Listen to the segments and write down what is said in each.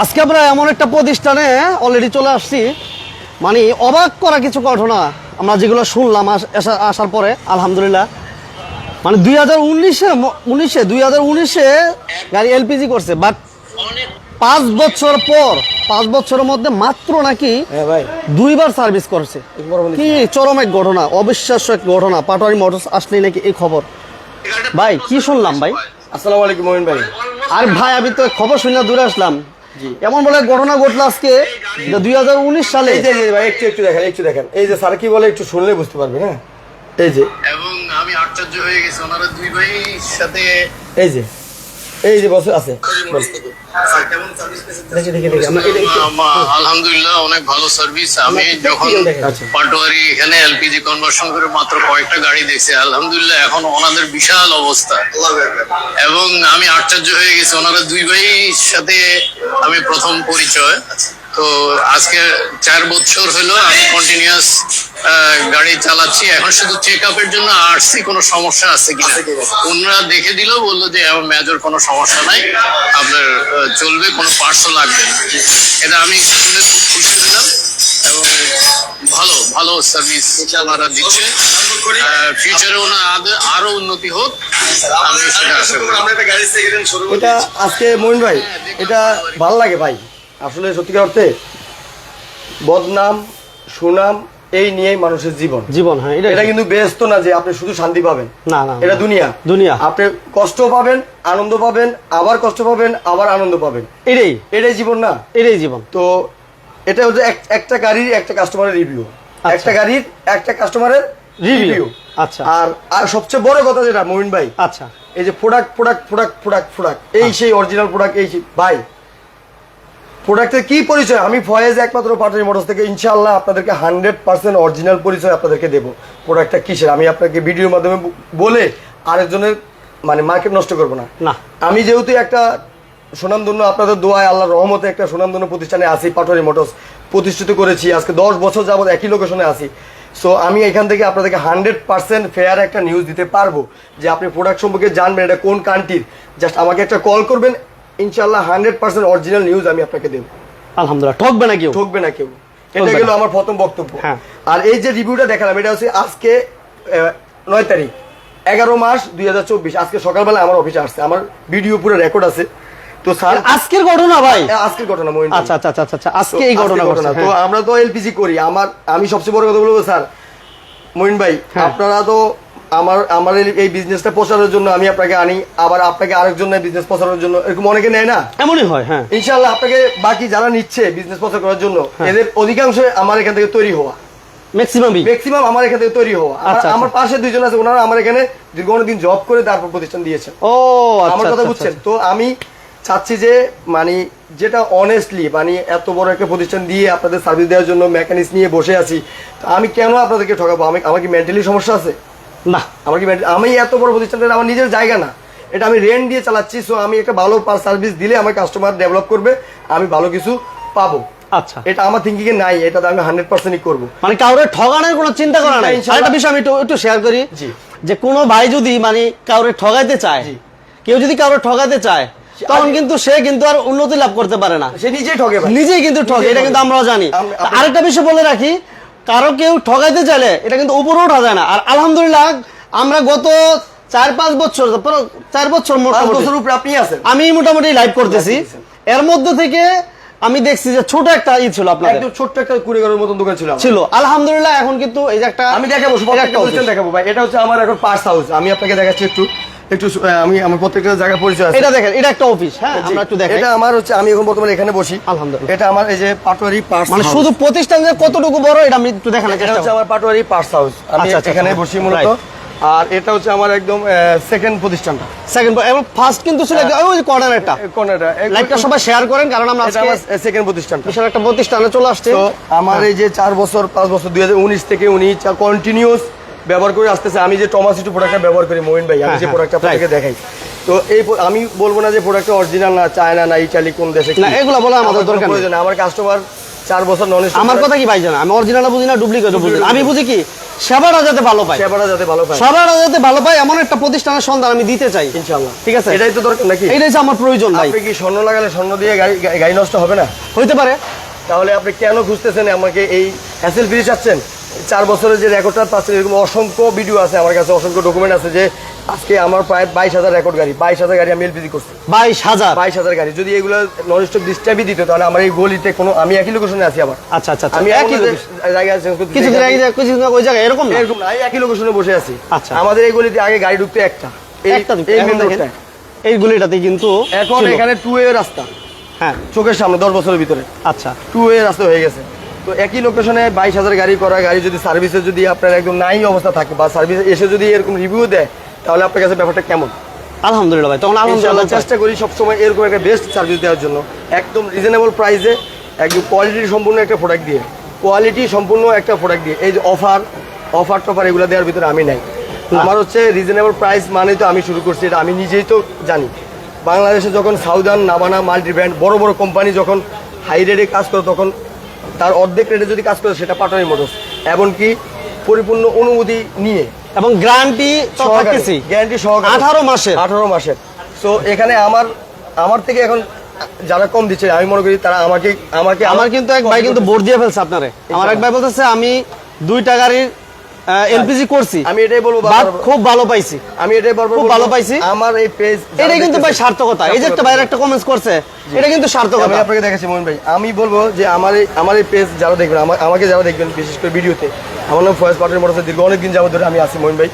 আজকে আমরা এমন একটা প্রতিষ্ঠানে অলরেডি চলে আসছি। মানে অবাক করা কিছু ঘটনা। আমরা যেগুলো শুনলাম আস- আসার পরে আলহামদুলিল্লাহ। মানে দুই হাজার উনিশে উনিশে দুই হাজার উনিশে গাড়ি এলপিজি করছে বাট পাঁচ বছর পর পাঁচ বছরের মধ্যে মাত্র নাকি হ্যাঁ ভাই। দুইবার সার্ভিস করছে। কি চরম এক ঘটনা অবিশ্বাস্য এক ঘটনা। পাটোয়ারি মোটরস আসলেই নাকি এই খবর। ভাই কি শুনলাম ভাই? আসসালামু আলাইকুম মহিন ভাই। আর ভাই আমি তো খবর শুনে দূরে আসলাম। এমন বলে ঘটনা ঘটলো আজকে দুই হাজার উনিশ সালে। এই যে ভাই একটু একটু দেখেন একটু দেখেন। এই যে স্যার কি বলে একটু শুনলে বুঝতে পারবে হ্যাঁ? এই যে। এবং আমি আশ্চর্য হয়ে গেছি ওনারা দুই ভাই সাথে এই যে এই যে বছর আছে। আলহামদুলিল্লাহ অনেক ভালো সার্ভিস আমি যখন আচ্ছা। পাটোয়ারি এখানে এলপিজি কনভার্সন করে মাত্র কয়েকটা গাড়ি দেখছি। আলহামদুলিল্লাহ এখন ওনাদের বিশাল অবস্থা। এবং আমি আশ্চর্য হয়ে গেছি। ওনারা দুই ভাই সাথে আমি প্রথম পরিচয়। তো আজকে চার বছর হলো আমি কন্টিনিউয়াস গাড়ি চালাচ্ছি। এখন শুধু চেক আপের জন্য আসছি কোনো সমস্যা আছে কিনা? ওনারা দেখে দিল বলল যে আমার মেজর কোনো সমস্যা নাই। আপনার চলবে কোনো পার্সও লাগবে না। এটা আমি শুনে খুব খুশি হলাম এবং ভালো ভালো সার্ভিস ওনারা দিচ্ছে। ফিউচারে ওনার আরও উন্নতি হোক এটা আজকে মহিন ভাই এটা ভালো লাগে ভাই। আসলে সত্যিকার অর্থে বদনাম সুনাম এই নিয়েই মানুষের জীবন। জীবন হ্যাঁ এটা কিন্তু ব্যস্ত না যে আপনি শুধু শান্তি পাবেন। না, না, এটা দুনিয়া। দুনিয়া। আপনি কষ্ট পাবেন আনন্দ পাবেন আবার কষ্ট পাবেন আবার আনন্দ পাবেন। এটাই। এটাই জীবন না? এটাই জীবন। তো এটা হচ্ছে একটা গাড়ির একটা কাস্টমারের রিভিউ আচ্ছা। একটা গাড়ির একটা কাস্টমারের রিভিউ আচ্ছা। আর আর সবচেয়ে বড় কথা যেটা মমিন ভাই। আচ্ছা। এই যে product product product product product এই সেই অরিজিনাল প্রোডাক্ট এই ভাই প্রোডাক্টের কি পরিচয়? আমি ফয়েজ একমাত্র পাটারি মোটরস থেকে ইনশাল্লাহ আপনাদেরকে হান্ড্রেড পার্সেন্ট অরিজিনাল পরিচয় আপনাদেরকে দেবো। প্রোডাক্টটা কিসের? আমি আপনাকে ভিডিওর মাধ্যমে বলে আরেকজনের মানে মার্কেট নষ্ট করব না। না। আমি যেহেতু একটা সুনামধন্য আপনাদের দোয়ায় আল্লাহর রহমতে একটা সুনামধন্য প্রতিষ্ঠানে আছি পাটোয়ারি মোটরস প্রতিষ্ঠিত করেছি আজকে দশ বছর যাবত একই লোকেশনে আছি। সো আমি এখান থেকে আপনাদেরকে হান্ড্রেড পার্সেন্ট ফেয়ার একটা নিউজ দিতে পারব যে আপনি প্রোডাক্ট সম্পর্কে জানবেন এটা কোন কান্ট্রির জাস্ট আমাকে একটা কল করবেন ইনশাল্লাহ হান্ড্রেড পার্সেন্ট অরিজিনাল নিউজ আমি আপনাকে দেবো। আলহামদুলিল্লাহ ঠকবে না কেউ। ঠকবে না কেউ। এটা গেল আমার প্রথম বক্তব্য। হ্যাঁ। আর এই যে রিভিউটা দেখালাম এটা হচ্ছে আজকে নয় তারিখ এগারো মাস দুই হাজার চব্বিশ। আজকে সকালবেলা আমার অফিসে আসছে। আমার ভিডিও পুরো রেকর্ড আছে। তো স্যার আজকের ঘটনা ভাই। আজকের ঘটনা মহিন আচ্ছা আচ্ছা আচ্ছা আচ্ছা আজকে এই ঘটনা ঘটনা। তো আমরা তো এলপিজি করি। আমার আমি সবচেয়ে বড় কথা বলব স্যার। মহিন ভাই হ্যাঁ। আপনারা তো আমার আমার এই- বিজনেসটা প্রচারের জন্য আমি আপনাকে আনি আবার আপনাকে আরেকজন বিজনেস প্রচারের জন্য এরকম অনেকে নেয় না? এমনই হয় হ্যাঁ। ইনশাল্লাহ আপনাকে বাকি যারা নিচ্ছে বিজনেস প্রচার করার জন্য হ্যাঁ। এদের অধিকাংশ আমার এখান থেকে তৈরি হওয়া। ম্যাক্সিমামই ম্যাক্সিমাম আমার এখান থেকে তৈরি হওয়া। আমার- আচ্ছা, আচ্ছা। পাশে দুইজন আছে ওনারা আমার এখানে দীর্ঘ দিন জব করে তারপর প্রতিষ্ঠান দিয়েছেন। ও আচ্ছা আমার কথা বুঝছেন। তো আমি চাচ্ছি যে মানে যেটা অনেস্টলি মানে এত বড় একটা প্রতিষ্ঠান দিয়ে আপনাদের সার্ভিস দেওয়ার জন্য মেকানিক্স নিয়ে বসে আছি আমি কেন আপনাদেরকে ঠকাবো? আমি আমার কি মেন্টালি সমস্যা আছে? না আমার কি আমি এত বড় প্রতিষ্ঠানটা আমার নিজের জায়গা না। এটা আমি রেন্ট দিয়ে চালাচ্ছি সো আমি একটা ভালো সার্ভিস দিলে আমার কাস্টমার ডেভেলপ করবে আমি ভালো কিছু পাবো। আচ্ছা। এটা আমার থিঙ্কিং এ নাই এটা আমি হান্ড্রেড পার্সেন্টই করব। মানে কাউরে ঠগানোর কোনো চিন্তা করা নাই? বিষয় আমি একটু শেয়ার করি যে কোনো ভাই যদি মানে কাউরে ঠগাইতে চায় কেউ যদি কাউরে ঠগাইতে চায় তখন কিন্তু সে কিন্তু আর উন্নতি লাভ করতে পারে না। সে নিজেই ঠকে নিজেই কিন্তু ঠকে এটা কিন্তু আমরাও জানি। আরেকটা বিষয় বলে রাখি কারও কেউ ঠগাইতে চাইলে এটা কিন্তু উপরে ওঠা যায় না। আর আলহামদুলিল্লাহ আমরা গত চার পাঁচ বছর চার বছর মোটামুটি বছর উপরে আপনি আছেন? আমি মোটামুটি লাইভ করতেছি। এর মধ্যে থেকে আমি দেখছি যে ছোট একটা ই ছিল আপনার একদম ছোট্ট একটা কুড়িগড়ের মতন দোকান ছিল ছিল। আলহামদুলিল্লাহ এখন কিন্তু এই যে একটা আমি দেখাবো দেখাবো ভাই। এটা হচ্ছে আমার এখন পার্স হাউস আমি আপনাকে দেখাচ্ছি একটু। একটু আমি আমার প্রত্যেকটা জায়গা পরিচয় আছে। এটা দেখেন এটা একটা অফিস হ্যাঁ আমরা একটু দেখাই। এটা আমার হচ্ছে আমি এখন বর্তমানে এখানে বসি। আলহামদুলিল্লাহ। এটা আমার এই যে পাটোয়ারি পার্স মানে শুধু প্রতিষ্ঠান যে কতটুকু বড় এটা আমি একটু দেখানোর এটা চেষ্টা হচ্ছে আমার পাটোয়ারি পার্স হাউস আমি আচ্ছা, আচ্ছা, এখানে আচ্ছা। বসি মূলত। আর এটা হচ্ছে আমার একদম সেকেন্ড প্রতিষ্ঠানটা। সেকেন্ড এবং ফার্স্ট কিন্তু ছিল একদম ওই কর্নারটা কোনটা লাইভটা সবাই শেয়ার করেন কারণ আমরা আজকে সেকেন্ড প্রতিষ্ঠানটা। বিশাল একটা প্রতিষ্ঠানে চলে আসছে। তো আমার এই যে চার বছর পাঁচ বছর দুই হাজার উনিশ থেকে উনি কন্টিনিউস ব্যবহার করে আসতেছে। আমি যে টমাস টু প্রোডাক্টটা ব্যবহার করি মোহিন ভাই আমি হ্যাঁ, যে হ্যাঁ, প্রোডাক্টটা আপনাকে দেখাই। তো এই আমি বলব না যে প্রোডাক্টটা অরিজিনাল না চায়না না ইটালি কোন দেশে না, এগুলা বলা আমাদের দরকার নেই। আমার কাস্টমার চার বছর নন আমার কথা কি ভাই জানা আমি অরিজিনাল বুঝি না ডুপ্লিকেট বুঝি আমি বুঝি কি সেবাটা যাতে ভালো পায়। সেবাটা যাতে ভালো পায়। সেবাটা যাতে ভালো পায় এমন একটা প্রতিষ্ঠানের সন্ধান আমি দিতে চাই। ইনশাআল্লাহ। ঠিক আছে? এটাই তো দরকার নাকি? এটাই আমার প্রয়োজন ভাই। আপনি কি স্বর্ণ লাগালে স্বর্ণ দিয়ে গাড়ি নষ্ট হবে না? হইতে পারে। তাহলে আপনি কেন খুঁজতেছেন আমাকে এই হ্যাসেল ফ্রি চাচ্ছেন? চার বছরের যে রেকর্ডটা পাচ্ছেন এরকম অসংখ্য ভিডিও আছে আমার কাছে অসংখ্য ডকুমেন্ট আছে যে আজকে আমার প্রায় বাইশ হাজার রেকর্ড গাড়ি বাইশ হাজার গাড়ি আমি এলপিজি করছি। বাইশ হাজার? বাইশ হাজার গাড়ি। যদি এগুলো নন স্টপ ডিস্টার্বই দিত তাহলে আমার এই গলিতে কোনো আমি একই লোকেশনে আছি আবার। আচ্ছা আচ্ছা আচ্ছা। আমি একই জায়গায় আছি কিছুদিন আগে কিছুদিন ওই জায়গায় এরকম এরকম না একই লোকেশনে বসে আছি। আচ্ছা। আমাদের এই গলিতে আগে গাড়ি ঢুকতে একটা। এই গুলিটাতে কিন্তু এখন এখানে টু ওয়ে রাস্তা। হ্যাঁ। চোখের সামনে দশ বছরের ভিতরে। আচ্ছা। টু ওয়ে রাস্তা হয়ে গেছে। তো একই লোকেশনে বাইশ হাজার গাড়ি করা গাড়ি যদি সার্ভিসে যদি আপনার একদম নাই অবস্থা থাকে বা সার্ভিসে এসে যদি এরকম রিভিউ দেয় তাহলে আপনার কাছে ব্যাপারটা কেমন? আলহামদুলিল্লাহ ভাই তখন আলহামদুলিল্লাহ চেষ্টা করি সবসময় এরকম একটা বেস্ট সার্ভিস দেওয়ার জন্য। একদম রিজনেবল প্রাইসে একদম কোয়ালিটি সম্পূর্ণ একটা প্রোডাক্ট দিয়ে। কোয়ালিটি সম্পূর্ণ একটা প্রোডাক্ট দিয়ে। এই যে অফার অফার টফার এগুলো দেওয়ার ভিতরে আমি নাই। আমার হচ্ছে রিজনেবল প্রাইস মানে তো আমি শুরু করছি এটা আমি নিজেই তো জানি। বাংলাদেশে যখন সাউদার্ন নাবানা মাল্টি ব্র্যান্ড বড় বড় কোম্পানি যখন হাই রেটে কাজ করে তখন তার অর্ধেক রেটে যদি কাজ করে সেটা পাটানি মোটরস এমনকি পরিপূর্ণ অনুমতি নিয়ে। এবং গ্যারান্টি সহকারে। গ্যারান্টি সহকারে। আঠারো মাসে আঠারো মাসে সো এখানে আমার আমার থেকে এখন যারা কম দিচ্ছে আমি মনে করি তারা আমাকে আমাকে আমার কিন্তু এক ভাই কিন্তু বোর্ড দিয়ে ফেলছে আপনারে। আমার এক ভাই বলতেছে আমি দুইটা গাড়ির এলপিজি করছি। আমি এটাই বলব খুব ভালো পাইছি। আমি এটাই বলব খুব ভালো পাইছি। আমার এই পেজ এটা কিন্তু ভাই সার্থকতা। এই যে একটা ভাইয়ের একটা কমেন্টস করছে এটা কিন্তু আমি আপনাকে দেখাচ্ছি মোহন ভাই। আমি বলব যে আমার এই আমার এই পেজ যারা দেখবেন আমাকে যারা দেখবেন বিশেষ করে ভিডিওতে আমার নাম ফয়েজ পাটের মোটরসে দীর্ঘ অনেকদিন যাবত ধরে আমি আছি মোহন ভাই।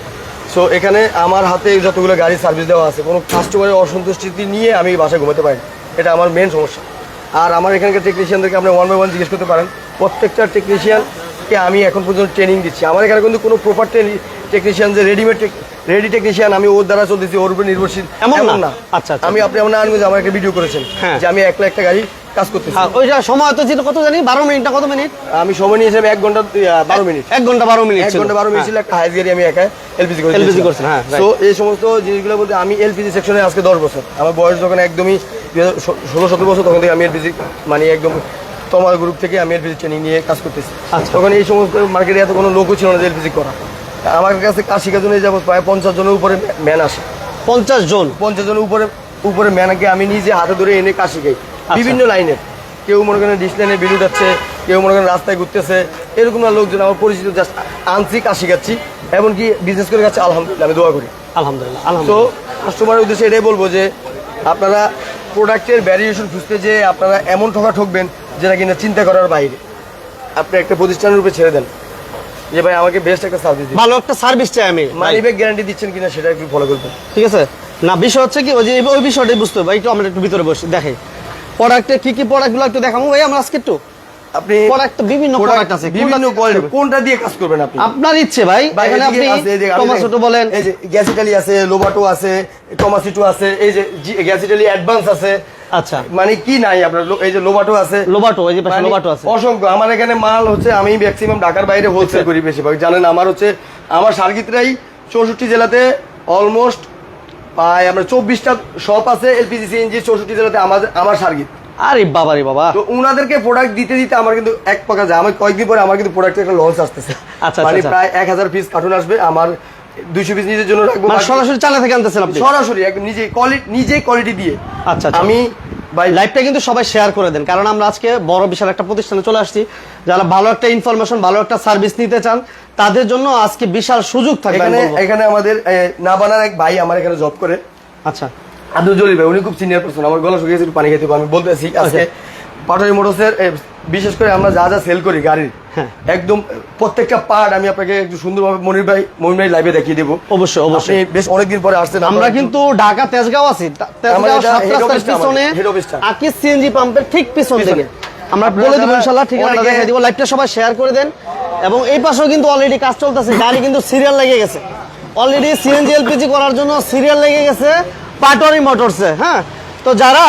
সো এখানে আমার হাতে যতগুলো গাড়ি সার্ভিস দেওয়া আছে কোনো কাস্টমারের অসন্তুষ্টি নিয়ে আমি বাসায় ঘুমাতে পারি এটা আমার মেন সমস্যা। আর আমার এখানকার টেকনিশিয়ানদেরকে আপনি ওয়ান বাই ওয়ান জিজ্ঞেস করতে পারেন। প্রত্যেকটা টেকনিশিয়ানকে আমি এখন পর্যন্ত ট্রেনিং দিচ্ছি। আমার এখানে কিন্তু কোনো প্রপার টেকনিশিয়ান যে রেডিমেড রেডি টেকনিশিয়ান আমি ওর দ্বারা চলতেছি ওর উপর নির্ভরশীল। এমন না? আচ্ছা, আচ্ছা। আমি আপনি আপনার আনগঞ্জে আমার একটা ভিডিও করেছেন হ্যাঁ। যে আমি একলা একটা গাড়ি কাজ করতেছি। হ্যাঁ, ওইটা সময় তো ছিল কত জানি? বারো মিনিট না কত মিনিট? আমি সময় নিয়েছিলাম এক ঘণ্টা বারো মিনিট। এক ঘণ্টা বারো মিনিট এক ঘণ্টা বারো মিনিট হ্যাঁ। ছিল একটা হাইস গাড়ি আমি একা এলপিজি করে LPG করছেন, হ্যাঁ, তো এই সমস্ত জিনিসগুলো বলতে আমি এলপিজি সেকশনে আজকে দশ বছর। আমার বয়স যখন একদমই ষোলো সতেরো বছর তখন থেকে আমি এলপিজি মানে একদম তোমার গ্রুপ থেকে আমি এলপিজি ট্রেনিং নিয়ে কাজ করতেছি। আচ্ছা। তখন এই সমস্ত মার্কেটে এত কোনো লোকও ছিল না যে এলপিজি করা। আমার কাছে কাজ শেখার জন্য যাব প্রায় পঞ্চাশ জনের উপরে ম্যান আসে। পঞ্চাশ জন? পঞ্চাশ জনের উপরে উপরে ম্যানকে আমি নিজে হাতে ধরে এনে কাজ শিখাই। আচ্ছা। বিভিন্ন লাইনের কেউ মনে করেন ডিস লাইনে বিলু যাচ্ছে কেউ মনে করেন রাস্তায় ঘুরতেছে। এরকম না লোকজন আমার পরিচিত জাস্ট আনছি কাজ শিখাচ্ছি। এমনকি বিজনেস করে যাচ্ছে আলহামদুলিল্লাহ আমি দোয়া করি। আলহামদুলিল্লাহ তো কাস্টমারের উদ্দেশ্যে এটাই বলব যে আপনারা প্রোডাক্টের ভ্যারিয়েশন খুঁজতে যে আপনারা এমন ঠকা ঠকবেন যেটা কিনা চিন্তা করার বাইরে। আপনি একটা প্রতিষ্ঠানের রূপে ছেড়ে দেন। যে ভাই আমাকে বেস্ট একটা সার্ভিস দিন। ভালো একটা সার্ভিস চাই আমি। মানি ব্যাগ গ্যারান্টি দিচ্ছেন কিনা সেটা একটু ফলো করবেন। ঠিক আছে? না বিষয় হচ্ছে কি ওই যে ওই বিষয়টাই বুঝতে হবে। একটু আমরা একটু ভিতরে বসে দেখাই প্রোডাক্টের কি কি প্রোডাক্টগুলো একটু দেখাবো ভাই আমরা আজকে একটু। আপনি প্রোডাক্ট বিভিন্ন প্রোডাক্ট আছে। বিভিন্ন কোয়ালিটি কোনটা দিয়ে কাজ করবেন আপনি? আপনার ইচ্ছে ভাই। এখানে আপনি বলেন। এই যে গ্যাস ইটালি আছে লোবাটো আছে টমাসিটো আছে এই যে জি- গ্যাস অ্যাডভান্স আছে। আচ্ছা। মানে কি নাই আপনার এই যে লোবাটো আছে। লোবাটো এই যে পাশে মানে লোবাটো আছে। অসংখ্য। আমার এখানে মাল হচ্ছে আমি ম্যাক্সিমাম ঢাকার বাইরে হোলসেল করি বেশিরভাগ। জানেন আমার হচ্ছে আমার চৌষট্টি জেলাতে অলমোস্ট প্রায় আমরা চব্বিশটা শপ আছে এলপিজি সিএনজি চৌষট্টি জেলাতে আমাদের আমার সার্কিট। আরে বাবা রে বাবা। তো উনাদেরকে প্রোডাক্ট দিতে দিতে আমার কিন্তু এক পাকা যায় আমার কয়েকদিন পরে আমার কিন্তু প্রোডাক্টের একটা লঞ্চ আসতেছে। আচ্ছা, মানে আচ্ছা। প্রায় এক হাজার পিস কার্টুন আসবে। আমার পিস নিজের জন্য রাখব মানে সরাসরি চালা থেকে আনতেছেন আপনি? সরাসরি একদম নিজে কোয়ালিটি নিজে কোয়ালিটি দিয়ে। আচ্ছা, আচ্ছা। আমি ভাই লাইভটা কিন্তু সবাই শেয়ার করে দেন কারণ আমরা আজকে বড় বিশাল একটা প্রতিষ্ঠানে চলে আসছি। যারা ভালো একটা ইনফরমেশন ভালো একটা সার্ভিস নিতে চান তাদের জন্য আজকে বিশাল সুযোগ থাকবে এখানে এখানে আমাদের এ, নাবানার এক ভাই আমার এখানে জব করে। আচ্ছা। আব্দুল জলিল ভাই উনি খুব সিনিয়র পার্সন আমার গলা শুকিয়েছে একটু পানি খেতে আমি বলতেছি আজকে পাটারি মোটরসের বিশেষ করে আমরা যা যা সেল করি গাড়ির হ্যাঁ। একদম প্রত্যেকটা পার্ট আমি আপনাকে একটু সুন্দরভাবে মনির ভাই মনির ভাই লাইভে দেখিয়ে দেবো। অবশ্যই অবশ্যই। বেশ অনেকদিন পরে আসছেন আমরা কিন্তু ঢাকা তেজগাঁও আছি। পিছনে। আকিস সিএনজি পাম্পের ঠিক পিছন থেকে। আমরা বলে দেবো ইনশাল্লাহ ঠিকানাটা দেখাই দিব। লাইভটা সবাই শেয়ার করে দেন। এবং এই পাশেও কিন্তু অলরেডি কাজ চলতেছে। গাড়ি কিন্তু সিরিয়াল লেগে গেছে। অলরেডি সিএনজি এলপিজি করার জন্য সিরিয়াল লেগে গেছে। পাটরি মোটরসে হ্যাঁ? তো যারা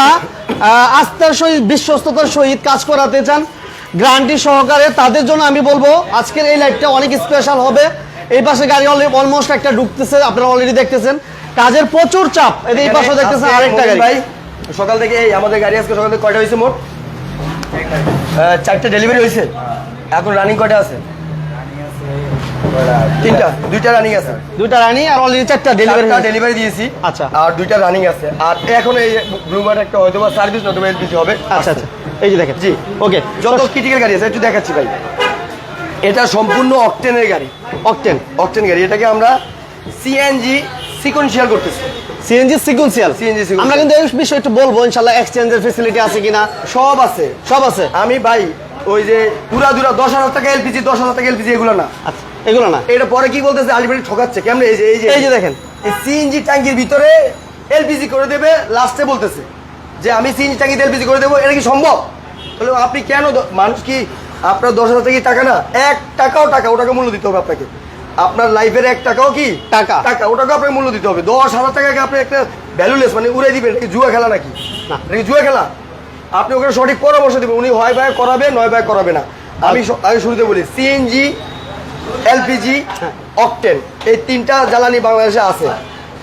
আস্থার সহিত বিশ্বস্ততার সহিত কাজ করাতে চান গ্রান্টি সহকারে তাদের জন্য আমি বলব আজকের এই লাইভটা অনেক স্পেশাল হবে। এই পাশে গাড়ি অলমোস্ট একটা ঢুকতেছে আপনারা অলরেডি দেখতেছেন। কাজের প্রচুর চাপ। এই এই পাশে দেখতেছেন আরেকটা গাড়ি। ভাই। সকাল থেকে এই আমাদের গাড়ি আজকে সকাল থেকে কয়টা হয়েছে মোট? চারটে ডেলিভারি হয়েছে। এখন রানিং কয়টা আছে? তিনটা দুইটা রানিং আছে। দুইটা রানি আর অলরেডি চারটা ডেলিভারি ডেলিভারি দিয়েছি। আচ্ছা। আর দুইটা রানিং আছে। আর এখন এই ব্লুমার একটা হয়তো বা সার্ভিস নতুবা এলপিজি হবে। আচ্ছা আচ্ছা। এই যে দেখেন। জি। ওকে যত ক্রিটিক্যাল গাড়ি আছে একটু দেখাচ্ছি ভাই। এটা সম্পূর্ণ অকটেনের গাড়ি। অকটেন অকটেন গাড়ি। এটাকে আমরা সিএনজি সিকোয়েন্সিয়াল করতেছি। CNG sequential CNG sequential। আমরা কিন্তু এই বিষয়ে একটু বলব ইনশাআল্লাহ এক্সচেঞ্জের আছে কিনা। সব আছে। সব আছে? আমি ভাই ওই যে পুরা দুরা দশ হাজার টাকা এলপিজি দশ হাজার টাকা এলপিজি এগুলো না। আচ্ছা। এগুলো না? এটা পরে কি বলতেছে? আলটিমেটলি ঠকাচ্ছে। কেমন? এই যে এই যে। এই যে দেখেন। এই সিএনজি ট্যাঙ্কির ভিতরে এলপিজি করে দেবে লাস্টে বলতেছে যে আমি সিএনজি ট্যাঙ্কিতে এলপিজি করে দেবো এটা কি সম্ভব? বলে আপনি কেন মানুষ কি আপনার দশ হাজার টাকা টাকা না? এক টাকাও টাকা ওটাকে মূল্য দিতে হবে আপনাকে। আপনার লাইফের এক টাকাও কি? টাকা। টাকা ওটাকে আপনাকে মূল্য দিতে হবে। দশ হাজার টাকাকে আপনি একটা ভ্যালুলেস মানে উড়ে দিবেন এটা কি জুয়া খেলা নাকি? না। এটা কি জুয়া খেলা? আপনি ওখানে সঠিক পরামর্শ দেবেন উনি হয় ভাই করাবে নয় ভাই করাবে না। আমি আমি শুরুতে বলি সিএনজি এলপিজি অকটেন। এই তিনটা জ্বালানি বাংলাদেশে আছে।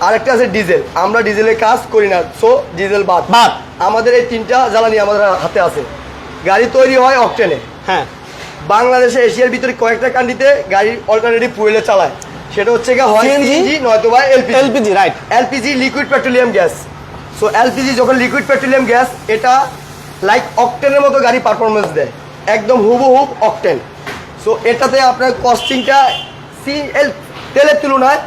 আরেকটা আছে ডিজেল। আমরা ডিজেলের কাজ করি না সো ডিজেল বাদ। বাদ। আমাদের এই তিনটা জ্বালানি আমাদের হাতে আছে। গাড়ি তৈরি হয় অকটেনে। হ্যাঁ। বাংলাদেশে এশিয়ার ভিতরে কয়েকটা কান্ট্রিতে গাড়ির অল্টারনেটিভ ফুয়েলে চালায়। সেটা হচ্ছে গিয়ে হয় সিএনজি নয়তো বা LPG. LPG right LPG liquid petroleum gas so LPG যখন লিকুইড পেট্রোলিয়াম গ্যাস এটা লাইক অকটেনের মতো গাড়ি পারফরমেন্স দেয়। একদম হুবহুব অকটেন। সো এটাতে আপনার কস্টিংটা সি এল তেলের তুলনায়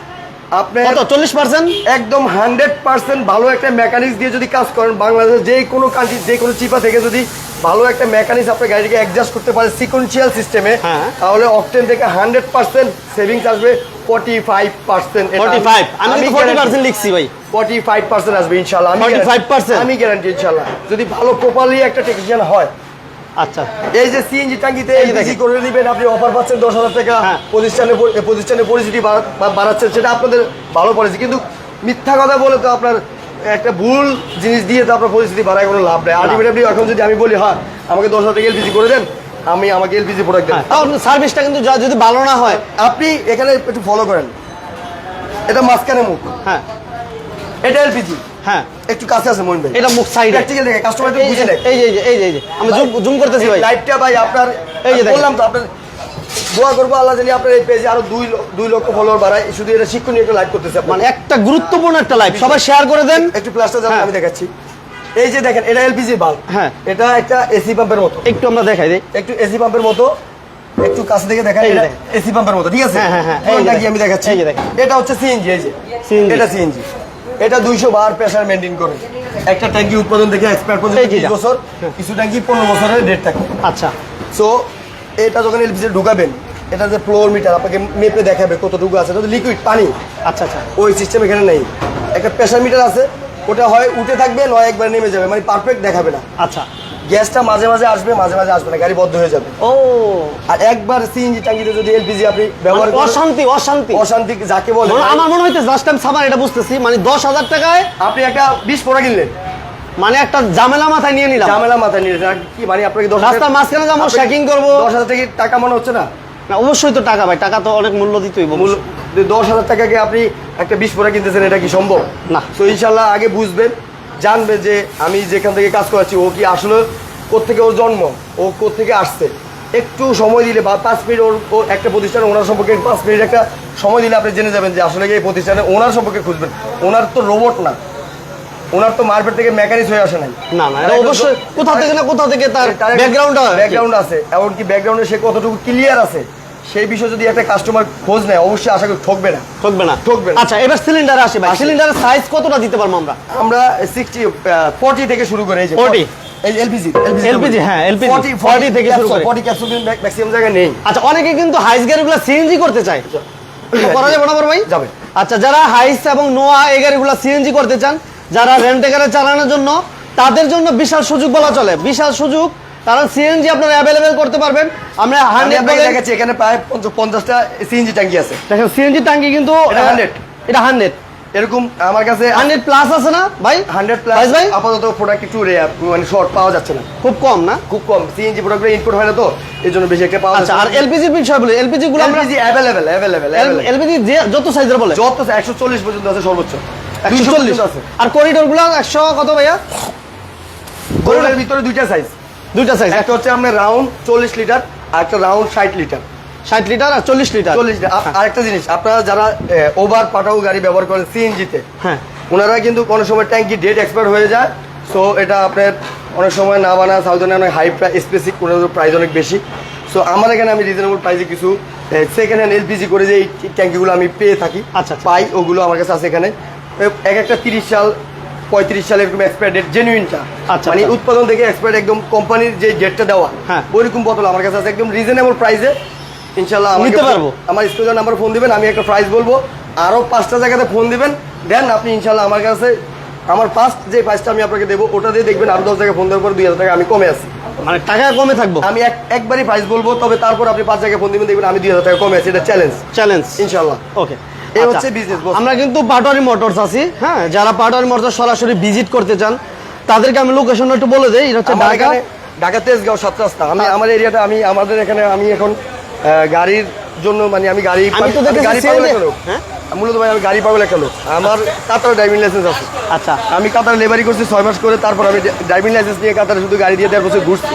আপনার কত? চল্লিশ পার্সেন্ট একদম হান্ড্রেড পার্সেন্ট ভালো একটা মেকানিক্স দিয়ে যদি কাজ করেন বাংলাদেশের যে কোনো কান্ট্রি যে কোনো চিপা থেকে যদি ভালো একটা মেকানিক্স আপনার গাড়িকে অ্যাডজাস্ট করতে পারে সিকোয়েন্সিয়াল সিস্টেমে হ্যাঁ। তাহলে অকটেন থেকে হান্ড্রেড পার্সেন্ট সেভিংস আসবে forty five percent forty five আমি ফর্টি পার্সেন্ট লিখছি ভাই। ফর্টি ফাইভ পার্সেন্ট আসবে ইনশাল্লাহ আমি 45% আমি গ্যারান্টি ইনশাল্লাহ যদি ভালো প্রপারলি একটা টেকনিশিয়ান হয় আচ্ছা। এই যে সিএনজি যে এলপিজি করে দিবেন আপনি অফার পাচ্ছেন দশ হাজার টাকা হ্যাঁ। প্রতিষ্ঠানে প্রতিষ্ঠানে পরিচিতি বাড়াচ্ছেন সেটা আপনাদের ভালো পলিসি কিন্তু মিথ্যা কথা বলে তো আপনার একটা ভুল জিনিস দিয়ে তো আপনার পরিস্থিতি বাড়ায় কোনো লাভ নেই। আলটিমেটলি এখন যদি আমি বলি হ্যাঁ আমাকে দশ হাজার টাকা এলপিজি করে দেন আমি আমাকে এলপিজি প্রোডাক্ট দেন। হ্যাঁ সার্ভিসটা কিন্তু যা- যদি ভালো না হয় আপনি এখানে একটু ফলো করেন। এটা মাঝখানে মুখ। হ্যাঁ। এটা এলপিজি হ্যাঁ। একটু কাছে আছে মোহন ভাই। এটা মুখ সাইডে। প্র্যাকটিক্যাল দেখে কাস্টমার এই বুঝে নেয়। এই যে এই যে, এই যে আমি জুম জুম করতেছি ভাই। লাইভটা ভাই আপনার এই যে বললাম তো আপনার দোয়া করব আল্লাহ জানি আপনার এই পেজে আরও দুই দুই লক্ষ ফলোয়ার বাড়ায়। শুধু এটা শিক্ষণীয় একটা লাইভ করতেছে মানে একটা গুরুত্বপূর্ণ একটা লাইভ সবাই শেয়ার করে দেন। একটু প্লাসটা হ্যাঁ। আমি দেখাচ্ছি। এই যে দেখেন এটা এলপিজি বাল্ব হ্যাঁ। এটা একটা এসি পাম্পের মতো। একটু আমরা দেখাই দিই। একটু এসি পাম্পের মতো। একটু কাছে থেকে দেখেন এটা এসি পাম্পের মতো ঠিক আছে? হ্যাঁ, হ্যাঁ, হ্যাঁ। আমি দেখাচ্ছি। এই যে দেখেন। এটা হচ্ছে সিএনজি এই যে। এটা সিএনজি এটা দুইশো বার প্রেসার মেনটেন করে। একটা ট্যাঙ্কি উৎপাদন থেকে এক্সপায়ার পর্যন্ত এই যে। বিশ এটা। বছর কিছু ট্যাঙ্কি পনেরো বছরের ডেট থাকে। আচ্ছা। সো এটা যখন এলপিজি ঢুকাবেন এটা যে ফ্লোর মিটার আপনাকে মেপে দেখাবে কতটুকু আছে এটা লিকুইড পানি। আচ্ছা আচ্ছা। ওই সিস্টেম এখানে নেই। একটা প্রেশার মিটার আছে ওটা হয় উঠে থাকবে নয় একবার নেমে যাবে মানে পারফেক্ট দেখাবে না। আচ্ছা। গ্যাসটা মাঝে মাঝে আসবে মাঝে মাঝে আসবে না গাড়ি বদ্ধ হয়ে যাবে। ও। আর একবার সিএনজি টাঙ্গিতে যদি এলপিজি আপনি ব্যবহার মানে করেন অশান্তি অশান্তি। অশান্তি যাকে বলে আমার মনে হইতে লাস্ট টাইম সামান এটা বুঝতেছি মানে দশ হাজার টাকায় আপনি একটা বিশ পড়া কিনলেন। মানে একটা ঝামেলা মাথায় নিয়ে নিলাম। ঝামেলা মাথায় নিয়ে কি মানে আপনাকে দশ রাস্তার মাঝখানে যাব, checking করব। দশ হাজার টাকা টাকা মনে হচ্ছে না? না অবশ্যই তো টাকা ভাই টাকা তো অনেক মূল্য দিতেই দশ হাজার টাকাকে আপনি একটা বিশ পড়া কিনতেছেন এটা কি সম্ভব? না। তো ইনশাল্লাহ আগে বুঝবেন। জানবে যে আমি যেখান থেকে কাজ করাচ্ছি ও কি আসলে কোথেকে ওর জন্ম ও কোথেকে আসছে? একটু সময় দিলে বা পাঁচ মিনিট ওর ও একটা প্রতিষ্ঠানে ওনার সম্পর্কে পাঁচ মিনিট একটা সময় দিলে আপনি জেনে যাবেন যে আসলে এই প্রতিষ্ঠানে ওনার সম্পর্কে খুঁজবেন। ওনার তো রোবট না। ওনার তো মার্কেট থেকে মেকানিক্স হয়ে আসে নাই। না না অবশ্যই কোথা থেকে না কোথা থেকে তার ব্যাকগ্রাউন্ড ব্যাকগ্রাউন্ড আছে। এমনকি ব্যাকগ্রাউন্ডে সে কতটুকু ক্লিয়ার আছে। সেই বিষয়ে যদি একটা কাস্টমার খোঁজ নেয় অবশ্যই আশা করি ঠকবে না। ঠকবে না। ঠকবে না। আচ্ছা এবার সিলিন্ডার আসে ভাই। সিলিন্ডারের সাইজ কতটা দিতে পারব আমরা? আমরা সিক্সটি ফর্টি থেকে শুরু করে এই যে 40 এই এলপিজি হ্যাঁ, LPG 40 থেকে শুরু করে। ফর্টি ক্যাপসুল ম্যাক্সিমাম জায়গায় নেই। আচ্ছা অনেকে কিন্তু হাইস গাড়িগুলো সিএনজি করতে চায়। করা যাবে না ভাই? যাবে। আচ্ছা যারা হাইস এবং নোয়া এই গাড়িগুলো সিএনজি করতে চান যারা রেন্টে গাড়ি চালানোর জন্য তাদের জন্য বিশাল সুযোগ বলা চলে। বিশাল সুযোগ কারণ সিএনজি আপনারা অ্যাভেলেবেল করতে পারবেন। আমরা আমি হান্ড্রেড দেখাচ্ছি এখানে প্রায় পঞ্চাশটা সিএনজি ট্যাঙ্কি আছে। দেখেন সিএনজি টাঙ্কি কিন্তু এটা 100 এটা হান্ড্রেড এরকম আমার কাছে হান্ড্রেড প্লাস আছে না ভাই? হান্ড্রেড প্লাস ভাই আপাতত প্রোডাক্ট একটু রেয়ার মানে শর্ট পাওয়া যাচ্ছে না। খুব কম না? খুব কম। সিএনজি প্রোডাক্টগুলো ইনপুট হয় না তো এই জন্য বেশি একটা পাওয়া আচ্ছা আর এলপিজির বিষয় বলি এলপিজি গুলো আমরা এলপিজি অ্যাভেলেবেল অ্যাভেলেবেল এলপিজি যে যত সাইজের বলে। যত একশো চল্লিশ পর্যন্ত আছে সর্বোচ্চ। একশো চল্লিশ। আছে। আর করিডোরগুলো একশো কত ভাইয়া? গরুলের ভিতরে দুইটা সাইজ দুইটা সাইজ একটা হচ্ছে আপনার রাউন্ড চল্লিশ লিটার আর একটা রাউন্ড ষাট লিটার। ষাট লিটার আর চল্লিশ লিটার? চল্লিশ আরেকটা জিনিস আপনারা যারা ওভার পাঠাও গাড়ি ব্যবহার করেন সিএনজিতে হ্যাঁ। ওনারা কিন্তু কোনো সময় ট্যাঙ্কি ডেট এক্সপায়ার হয়ে যায়। সো এটা আপনার অনেক সময় না বানা সাউদার্নে অনেক হাই স্পেসিক ওনাদের প্রাইস অনেক বেশি। সো আমার এখানে আমি রিজনেবল প্রাইসে কিছু সেকেন্ড হ্যান্ড এলপিজি করে যে এই ট্যাঙ্কিগুলো আমি পেয়ে থাকি আচ্ছা, আচ্ছা। পাই ওগুলো আমার কাছে আছে এখানে। এক একটা তিরিশ সাল পঁয়ত্রিশ সাল এরকম এক্সপায়ার ডেট জেনুইনটা আচ্ছা, মানে। উৎপাদন থেকে এক্সপায়ার একদম কোম্পানির যে ডেটটা দেওয়া হ্যাঁ। ওইরকম বোতল আমার কাছে আছে একদম রিজনেবল প্রাইসে ইনশাল্লাহ নিতে পারব। আমার স্টুডিও নাম্বার ফোন দিবেন আমি একটা প্রাইস বলব। আরও পাঁচটা জায়গাতে ফোন দিবেন দেন আপনি ইনশাল্লাহ আমার কাছে আমার ফার্স্ট যে প্রাইসটা আমি আপনাকে দেবো ওটা দিয়ে দেখবেন আরও দশ জায়গায় ফোন দেওয়ার পর দুই হাজার টাকা আমি কমে আছি। মানে টাকা কমে থাকব? আমি এক একবারই প্রাইস বলব তবে তারপর আপনি পাঁচ জায়গায় ফোন দিবেন দেখবেন আমি দুই হাজার টাকা কমে আছি এটা চ্যালেঞ্জ চ্যালেঞ্জ ইনশাল্লাহ ওকে এই হচ্ছে business, boss। আমরা কিন্তু পাটোয়ারি মোটরস আছি হ্যাঁ? যারা পাটোয়ারি মোটরস সরাসরি ভিজিট করতে চান তাদেরকে আমি লোকেশন একটু বলে দেই এটা হচ্ছে ঢাকা। ঢাকা তেজগাঁও সাত রাস্তা। আমি আমার এরিয়াটা আমি আমাদের এখানে আমি এখন গাড়ির জন্য মানে আমি গাড়ি আমি তো গাড়ি পাগল একটা লোক হ্যাঁ? মূলত ভাই আমি গাড়ি পাগল একটা লোক আমার কাতার ড্রাইভিং লাইসেন্স আছে। আচ্ছা। আমি কাতারে লেবারি করছি ছয় মাস করে তারপর আমি ড্রাইভিং লাইসেন্স নিয়ে কাতারে শুধু গাড়ি দিয়ে দেড় বছর ঘুরছি।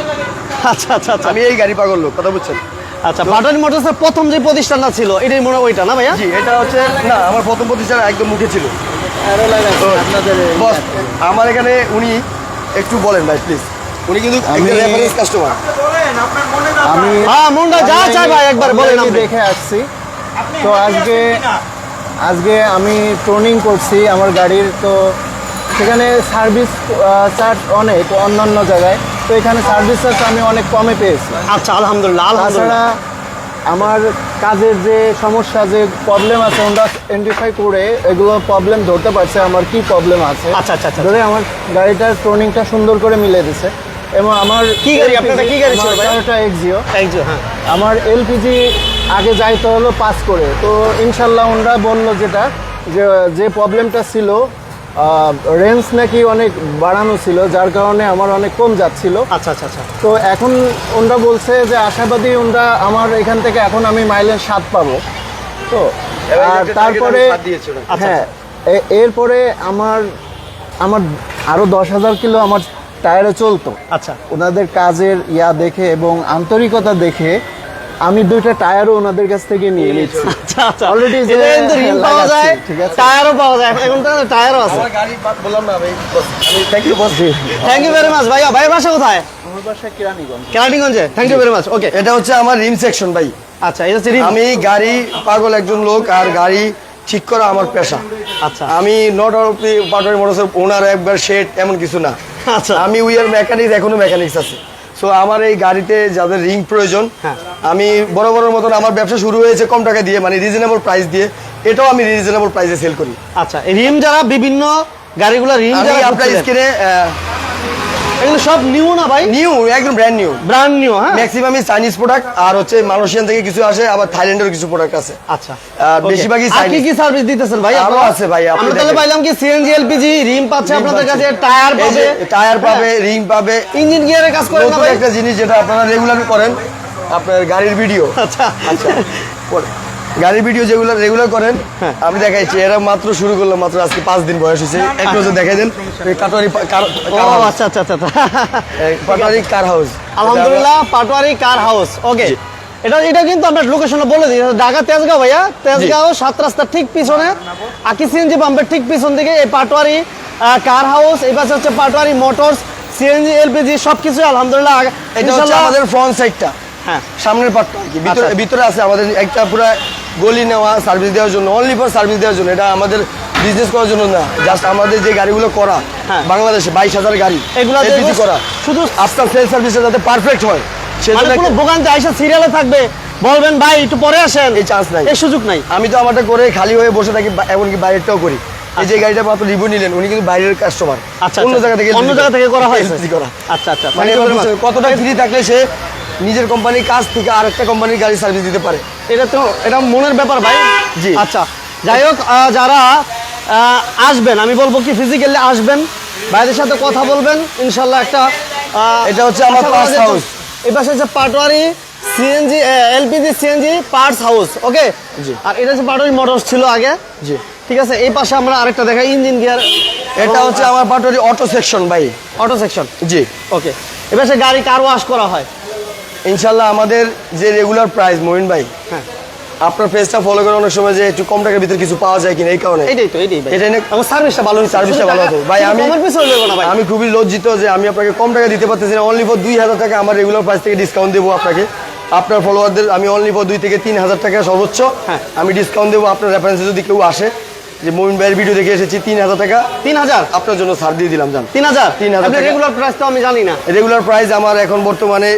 আচ্ছা আচ্ছা আচ্ছা। আমি এই গাড়ি পাগল লোক কথা বুঝছেন? আচ্ছা পাটোয়ারি মোটরসের প্রথম যে প্রতিষ্ঠানটা ছিল এটাই মনে হয় ওইটা না ভাইয়া? জি এটা হচ্ছে না আমার প্রথম প্রতিষ্ঠান একদম মুখে ছিল। বস আমার এখানে উনি একটু বলেন ভাই প্লিজ উনি কিন্তু আমি- রেফারেন্স কাস্টমার আমি হ্যাঁ মুন্ডা যা চাই ভাই একবার বলেন আপনি। দেখে আসছি। তো আজকে আজকে আমি ট্রোনিং করছি আমার গাড়ির তো সেখানে সার্ভিস চার্জ অনেক অন্যান্য জায়গায়। তো এখানে সার্ভিস চার্জ আমি অনেক কমে পেয়েছি আচ্ছা আলহামদুলিল্লাহ তাছাড়া আলহামদুলিল্লাহ আমার কাজের যে সমস্যা যে প্রবলেম আছে ওটা আইডেন্টিফাই করে এগুলো প্রবলেম ধরতে পারছে আমার কি প্রবলেম আছে আচ্ছা, আচ্ছা, আচ্ছা। ধরে আমার গাড়িটার ট্রোনিংটা সুন্দর করে মিলে দিছে এবং আমার কি গাড়ি? আপনারটা কি গাড়ি ছিল ভাই? টয়োটা এক্সিও ইউ হ্যাঁ আমার এলপিজি আগে যাইতে হলো পাস করে তো ইনশাল্লাহ ওনারা বলল যেটা যে যে প্রবলেমটা ছিল রেঞ্জ নাকি অনেক বাড়ানো ছিল যার কারণে আমার অনেক কম যাচ্ছিল। আচ্ছা আচ্ছা আচ্ছা। তো এখন ওনরা বলছে যে আশাবাদী ওনরা আমার এখান থেকে এখন আমি মাইলেজ স্বাদ পাবো। তো আর তারপরে ওরা। আচ্ছা, হ্যাঁ এরপরে আমার আমার আরও দশ হাজার কিলো আমার টায়ারে চলতো। আচ্ছা। ওনাদের কাজের ইয়া দেখে এবং আন্তরিকতা দেখে আমি দুইটা টায়ারও ওনাদের কাছ থেকে নিয়ে নিচ্ছি আচ্ছা আচ্ছা। এটা কিন্তু রিম পাওয়া যায় টায়ারও পাওয়া যায়। এখন তো টায়ারও আছে। আমার গাড়ি বললাম না ভাই আমি thank you boss. Thank you very much ভাইয়া। ভাইয়ের বাসা কোথায়? আমার বাসা Keraniganj. কেরানীগঞ্জে। Thank you very much okay এটা হচ্ছে আমার রিম সেকশন ভাই। আচ্ছা এটা হচ্ছে রিম। আমি গাড়ি পাগল একজন লোক আর গাড়ি ঠিক করা আমার পেশা। আচ্ছা। আমি নট অনলি পাটোয়ারি মোটরসের ওনার একবার শেড এমন কিছু না। আচ্ছা। আমি উইয়ার মেকানিক্স এখনও মেকানিক্স আছে। সো আমার এই গাড়িতে যাদের রিং প্রয়োজন হ্যাঁ। আমি বড় বড় মতন আমার ব্যবসা শুরু হয়েছে কম টাকা দিয়ে মানে রিজনেবল প্রাইস দিয়ে এটাও আমি রিজনেবল প্রাইসে সেল করি আচ্ছা রিম যারা বিভিন্ন গাড়িগুলো রিম যারা আপনার স্ক্রিনে এগুলো সব নিউ না ভাই? নিউ একদম ব্র্যান্ড নিউ ব্র্যান্ড নিউ হ্যাঁ? ম্যাক্সিমামই চাইনিজ প্রোডাক্ট আর হচ্ছে মালয়েশিয়ান থেকে কিছু আসে আবার থাইল্যান্ডের কিছু প্রোডাক্ট আছে। আচ্ছা। আর বেশিরভাগই কি কি সার্ভিস দিতেছেন ভাই আরও আছে ভাই, আমরা তাহলে। পাইলাম কি সিএনজি এলপিজি রিম পাচ্ছে আপনাদের কাছে টায়ার পাবে। টায়ার পাবে রিং পাবে। ইঞ্জিন গিয়ারের কাজ করে না ভাই? একটা জিনিস যেটা আপনারা রেগুলার করেন আপনার গাড়ির ভিডিও আচ্ছা। আচ্ছা। গাড়ির ভিডিও যেগুলো রেগুলার করেন হ্যাঁ। আমি দেখাইছি। এরা মাত্র শুরু করলাম মাত্র আজকে পাঁচ দিন বয়স হয়েছে। এক নজর দেখাই দেন। কাটোয়ারি। আচ্ছা আচ্ছা আচ্ছা আচ্ছা। এই কাটোয়ারি কার হাউস আলহামদুলিল্লাহ পাটোয়ারি কার হাউস ওকে এটা এটা কিন্তু আমরা লোকেশনটা বলে দিই। ঢাকা তেজগাঁও ভাইয়া। তেজগাঁও সাত রাস্তার ঠিক পিছনে। আকি সিএনজি পাম্পের ঠিক পিছন দিকে এই পাটোয়ারি কার হাউস এই পাশে হচ্ছে পাটোয়ারি মোটরস সিএনজি এলপিজি সবকিছু আলহামদুলিল্লাহ। এটা হচ্ছে আমাদের ফ্রন্ট সাইডটা হ্যাঁ। সামনের পার্টটা আর কি। ভিতরে আচ্ছা। ভিতরে আছে আমাদের একটা পুরো গলি নেওয়া সার্ভিস দেওয়ার জন্য। অনলি ফর সার্ভিস দেওয়ার জন্য। এটা আমাদের বিজনেস করার জন্য না। জাস্ট আমাদের যে গাড়িগুলো করা হ্যাঁ। বাংলাদেশে বাইশ হাজার গাড়ি এগুলো করা। শুধু আফটার সেল সার্ভিসটা যাতে পারফেক্ট হয় মানে কোনো দোকানতে আইসা সিরিয়ালে থাকবে। বলবেন ভাই একটু পরে আসেন। এই chance নাই। এই সুযোগ নাই। আমি তো আমারটা করে খালি হয়ে বসে থাকি এমনকি করি। এই যে গাড়িটা মাত্র রিভিউ নিলেন উনি কিন্তু বাইরের কাস্টমার আচ্ছা অন্য আচ্ছা। জায়গা থেকে অন্য জায়গা থেকে করা আচ্ছা আচ্ছা। মানে. এবার কতটা ফ্রি থাকলে সে নিজের কোম্পানির কাজ থেকে আরেকটা কোম্পানির গাড়ি সার্ভিস দিতে পারে। এটা তো এটা মনের ব্যাপার ভাই। জি। আচ্ছা যাই হোক যারা আসবেন আমি বলব কি ফিজিক্যালি আসবেন ভাইদের সাথে কথা বলবেন ইনশাল্লাহ একটা এটা হচ্ছে আমার house। এই পাশে হচ্ছে Patowari CNG LPG CNG parts house okay জি। আর এটা হচ্ছে পাটোয়ারি মোটরস ছিল আগে। জি। ঠিক আছে এই পাশে আমরা আরেকটা দেখাই ইঞ্জিন গিয়ার এটা হচ্ছে আমার পাটোয়ারি অটো সেকশন ভাই। অটো সেকশন জি। ওকে এবার সে গাড়ি কার ওয়াশ করা হয়। ইনশাল্লাহ আমাদের যে রেগুলার প্রাইস মহিন ভাই হ্যাঁ। আপনার পেজটা ফলো করে অনেক সময় যে একটু কম টাকার ভিতরে কিছু পাওয়া যায় কিনা এই কারণে। তো ভাই। এটা আমার সার্ভিসটা ভালো সার্ভিসটা ভালো ভাই আমি আমার পিছনে লেগো না ভাই। আমি খুবই লজ্জিত যে আমি আপনাকে কম টাকা দিতে পারতেছি না। অনলি ফর দুই হাজার টাকা আমার রেগুলার প্রাইস থেকে ডিসকাউন্ট দেবো আপনাকে। আপনার ফলোয়ারদের আমি অনলি ফর দুই থেকে তিন হাজার টাকা সর্বোচ্চ। হ্যাঁ। আমি ডিসকাউন্ট দেবো আপনার রেফারেন্সে যদি কেউ আসে। যে মোমিন ভাইয়ের ভিডিও দেখে এসেছি তিন হাজার টাকা। তিন হাজার? আপনার জন্য ছাড় দিয়ে দিলাম জান। তিন হাজার? তিন হাজার রেগুলার প্রাইস তো আমি জানি না। রেগুলার প্রাইস আমার এখন বর্তমানে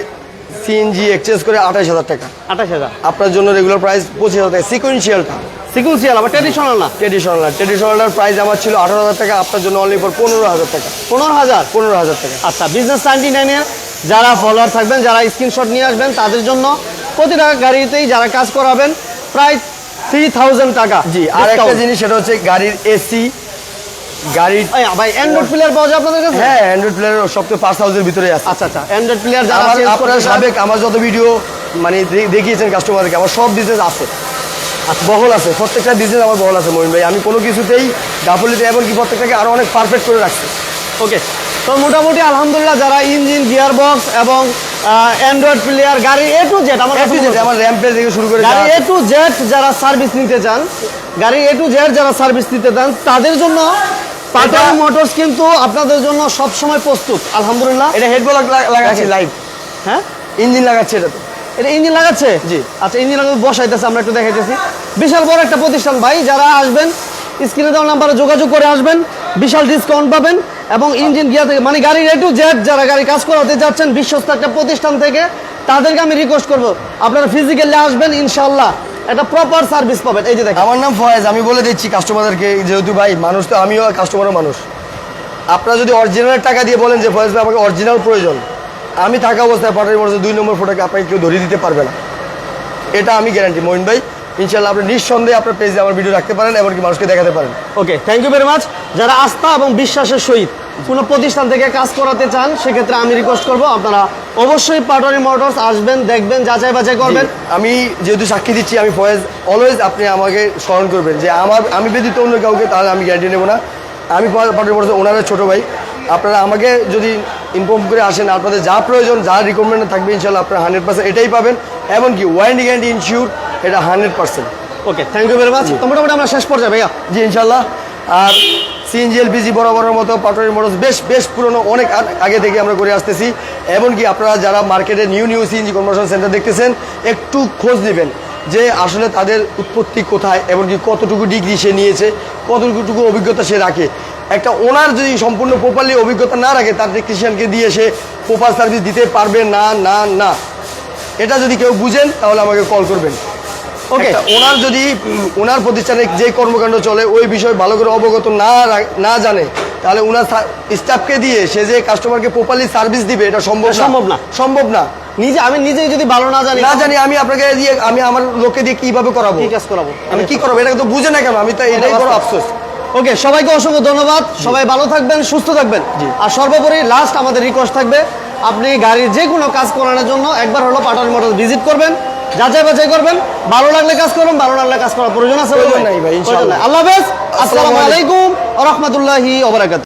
সিএনজি এক্সচেঞ্জ করে আঠাশ হাজার টাকা। আঠাশ হাজার? আপনার জন্য রেগুলার প্রাইস পঁচিশ হাজার টাকা। সিকোয়েন্সিয়ালটা সিকুয়েন্সিয়াল আবার ট্রেডিশনাল না? ট্রেডিশনাল ট্রেডিশনালটার প্রাইস আমার ছিল আঠারো হাজার টাকা আপনার জন্য অনলি ফর পনেরো হাজার টাকা। পনেরো হাজার? পনেরো হাজার টাকা। আচ্ছা বিজনেস নাইনটি নাইনের যারা ফলোয়ার থাকবেন যারা স্ক্রিনশট নিয়ে আসবেন তাদের জন্য প্রতিটা গাড়িতেই যারা কাজ করাবেন প্রায় থ্রি থাউজেন্ড টাকা জি আর একটা জিনিস সেটা হচ্ছে গাড়ির এসি এই, ভাই অ্যান্ড্রয়েড প্লেয়ার পাওয়া যায় আপনাদের কাছে? হ্যাঁ অ্যান্ড্রয়েড প্লেয়ার সব তো পাঁচ হাউসের ভিতরে আছে। আচ্ছা আচ্ছা অ্যান্ড্রয়েড প্লেয়ার যারা আমার change আপনার করতে চান- সাবেক আমার যত ভিডিও মানে দেখিয়েছেন কাস্টমারকে আমার সব বিজনেস আছে। বহল আছে প্রত্যেকটা বিজনেস আমার বহল আছে মহিন ভাই। আমি কোনো কিছুতেই গাফলিতে এমনকি প্রত্যেকটাকে আরও অনেক পারফেক্ট করে রাখছি। ওকে তো মোটামুটি আলহামদুলিল্লাহ যারা ইঞ্জিন গিয়ার বক্স এবং অ্যান্ড্রয়েড প্লেয়ার গাড়ি এ টু জেড আমার আমার র্যাম্পের থেকে শুরু করে গাড়ি এ টু জেড যারা সার্ভিস নিতে চান গাড়ি এ টু জেড যারা সার্ভিস নিতে চান তাদের জন্য পাটার মোটরস কিন্তু আপনাদের জন্য সব সময় প্রস্তুত আলহামদুলিল্লাহ। এটা হেডবল লাগাচ্ছি লাইভ হ্যাঁ? ইঞ্জিন লাগাচ্ছে এটা তো। এটা ইঞ্জিন লাগাচ্ছে? জি। আচ্ছা ইঞ্জিন লাগাতে বসাইতেছে আমরা একটু দেখাইতেছি। বিশাল বড় একটা প্রতিষ্ঠান ভাই যারা আসবেন স্ক্রিনে দেওয়া নাম্বারে যোগাযোগ করে আসবেন বিশাল ডিসকাউন্ট পাবেন এবং ইঞ্জিন গিয়া থেকে মানে গাড়ির এ টু জেড যারা গাড়ি কাজ করাতে যাচ্ছেন বিশ্বস্ত একটা প্রতিষ্ঠান থেকে তাদেরকে আমি রিকোয়েস্ট করব। আপনারা ফিজিক্যালি আসবেন ইনশাল্লাহ একটা প্রপার সার্ভিস পাবেন। এই যে দেখেন। আমার নাম ফয়েজ আমি বলে দিচ্ছি কাস্টমারদেরকে যেহেতু ভাই মানুষ তো আমিও কাস্টমারও মানুষ। আপনারা যদি অরিজিনাল টাকা দিয়ে বলেন যে ফয়েজ ভাই আমাকে অরিজিনাল প্রয়োজন। আমি থাকা অবস্থায় পাটারি মধ্যে দুই নম্বর ফটোকে আপনাকে কেউ ধরিয়ে দিতে পারবে না। এটা আমি গ্যারান্টি মহিন ভাই ইনশাল্লাহ আপনি নিঃসন্দেহে আপনার পেজে আমার ভিডিও রাখতে পারেন এমনকি মানুষকে দেখাতে পারেন। Okay thank you very much যারা আস্থা এবং বিশ্বাসের সহিত কোনো প্রতিষ্ঠান থেকে কাজ করাতে চান সেক্ষেত্রে আমি রিকোয়েস্ট করব আপনারা অবশ্যই পাটরি মোটরস আসবেন দেখবেন যাচাই বাছাই করবেন। আমি যেহেতু সাক্ষী দিচ্ছি আমি ফয়েজ অলওয়েজ আপনি আমাকে স্মরণ করবেন যে আমার আমি ব্যতীত অন্য কাউকে তাহলে আমি গ্যারান্টি নেব না। আমি পাটের পড়ে ওনারের ছোটো ভাই। আপনারা আমাকে যদি ইনফর্ম করে আসেন আপনাদের যা প্রয়োজন যা রিকমেন্ড থাকবে ইনশাল্লাহ আপনারা হান্ড্রেড পার্সেন্ট এটাই পাবেন। এমনকি ওয়ারেন্টি গ্যারান্টি ইনশিওর এটা hundred percent okay thank you very much মোটামুটি আমরা শেষ পর্যায়ে ভাইয়া। জি ইনশাল্লাহ আর সিএনজি এলপিজি বরাবরের মতো, পাটোয়ারি মোটরস, বেশ বেশ পুরনো, অনেক আগে থেকে আমরা করে আসতেছি। এমনকি আপনারা যারা মার্কেটে new new CNG conversion centre দেখতেছেন, একটু খোঁজ নেবেন যে আসলে তাদের উৎপত্তি কোথায়, এমনকি কতটুকু ডিগ্রি সে নিয়েছে কতটুকু অভিজ্ঞতা সে রাখে। একটা ওনার যদি সম্পূর্ণ প্রপারলি অভিজ্ঞতা না রাখে, তার টেকনিশিয়ানকে দিয়ে সে প্রপার সার্ভিস দিতে পারবে না না না। এটা যদি কেউ বুঝেন, তাহলে আমাকে কল করবেন। ওকে ওনার যদি ওনার প্রতিষ্ঠানে যে কর্মকাণ্ড চলে ওই বিষয়ে ভালো করে অবগত না না জানে তাহলে ওনার স্টাফকে দিয়ে সে যে কাস্টমারকে প্রপারলি সার্ভিস দিবে এটা সম্ভব সম্ভব না। সম্ভব না। নিজে আমি নিজেই যদি ভালো না জানি না জানি আমি আপনাকে দিয়ে আমি আমার লোককে দিয়ে কীভাবে করাবো? কি কাজ করাবো। আমি কি করব? এটা তো বুঝে না কেন? আমি তো এটাই বড় আফসোস। ওকে সবাইকে অসংখ্য ধন্যবাদ। সবাই ভালো থাকবেন সুস্থ থাকবেন। আর সর্বোপরি লাস্ট আমাদের রিকোয়েস্ট থাকবে আপনি গাড়ির যে কোনো কাজ করানোর জন্য একবার হলো পাটারি মোটর ভিজিট করবেন। যাচাই বাছাই করবেন ভালো লাগলে কাজ করবেন ভালো লাগলে কাজ করার প্রয়োজন আছে প্রয়োজন নাই। ভাই, আল্লাহ হাফেজ। আসসালামু আসসালামু আলাইকুম। রহমতুল্লাহি ওবরাকাত